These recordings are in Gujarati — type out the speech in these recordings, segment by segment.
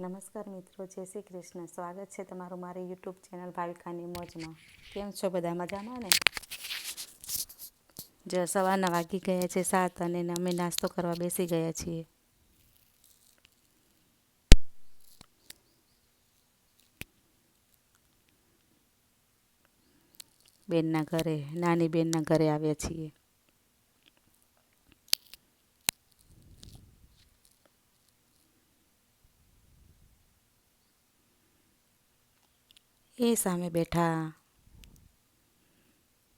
નમસ્કાર મિત્રો, જય શ્રી કૃષ્ણ. સ્વાગત છે તમારું મારી યુટ્યુબ ચેનલ ભાવિકાની મોજમાં. કેમ છો બધા? મજામાં ને? જો સવારના વાગી ગયા છે સાત અને અમે નાસ્તો કરવા બેસી ગયા છીએ. બેનના ઘરે, નાની બેનના ઘરે આવ્યા છીએ. એ સામે બેઠા.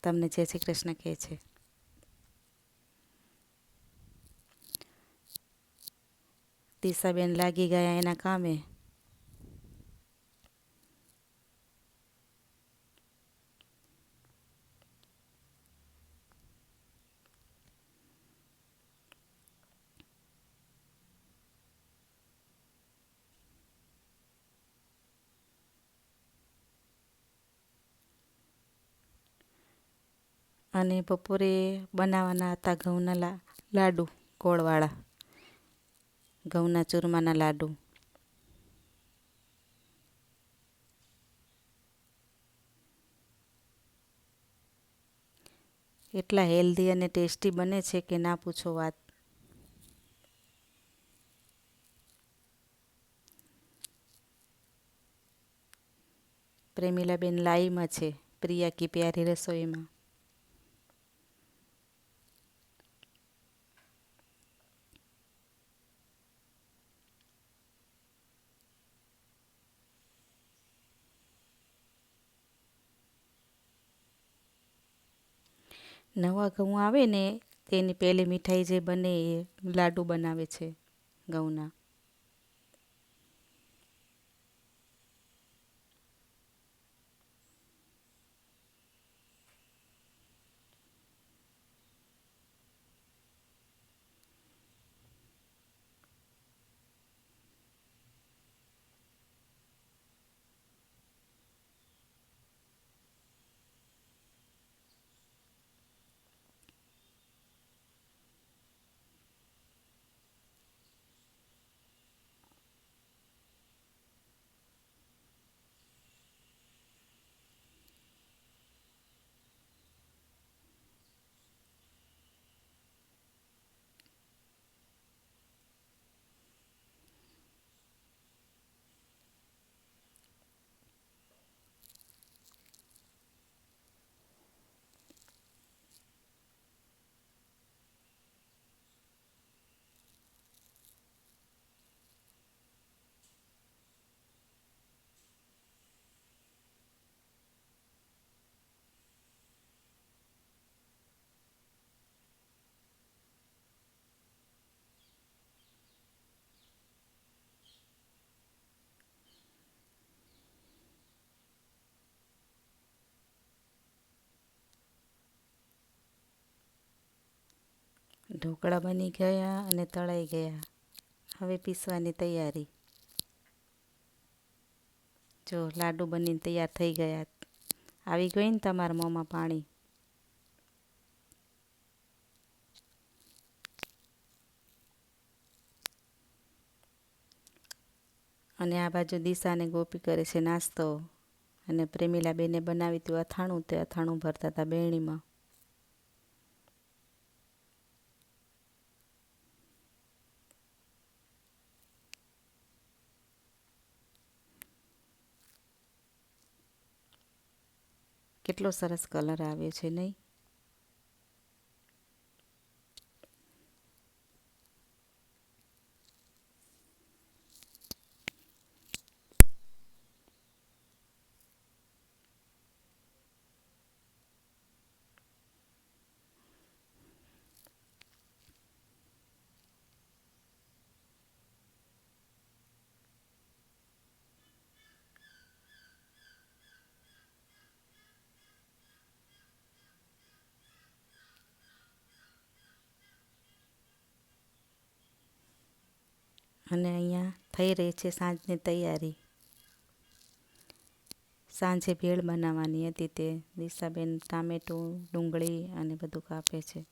તમને જય શ્રી કૃષ્ણ કહે છે. દિશાબેન લાગી ગયા એના કામે. અને બપોરે બનાવવાના હતા ઘઉંના લા, લાડુ, ગોળવાળા. ઘઉંના ચૂરમાના લાડુ. એટલા હેલ્ધી અને ટેસ્ટી બને છે કે ના પૂછો વાત. પ્રેમીલાબેન લાઈમાં છે. પ્રિયા કી પ્યારી રસોઈમાં. નવા ઘઉં આવે ને તેની પહેલી મીઠાઈ જે બને એ લાડુ બનાવે છે ઘઉંના ઢોકળા બની ગયા અને તળાઈ ગયા. હવે પીસવાની તૈયારી. જો લાડુ બનીને તૈયાર થઈ ગયા. આવી ગઈ ને તમારા મોંમાં પાણી? અને આ બાજુ દિશાને ગોપી કરે છે નાસ્તો. અને પ્રેમીલા બેને બનાવી હતું અથાણું તે અથાણું ભરતા હતા બેણીમાં. કેટલો સરસ કલર આવ્યો છે નહીં? અને અહીંયા થઈ રહી છે સાંજની તૈયારી. સાંજે ભેળ બનાવવાની હતી તે દિશાબેન ટામેટું, ડુંગળી અને બધું કાપે છે.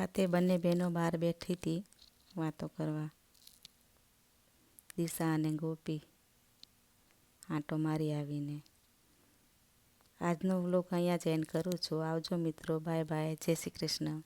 રાતે બંને બહેનો બહાર બેઠી હતી વાતો કરવા. દિશા અને ગોપી આંટો મારી આવીને. આજનો વ્લોગ અહીંયા જ એન્ડ કરું છું. આવજો મિત્રો. Bye bye. જય શ્રી કૃષ્ણ.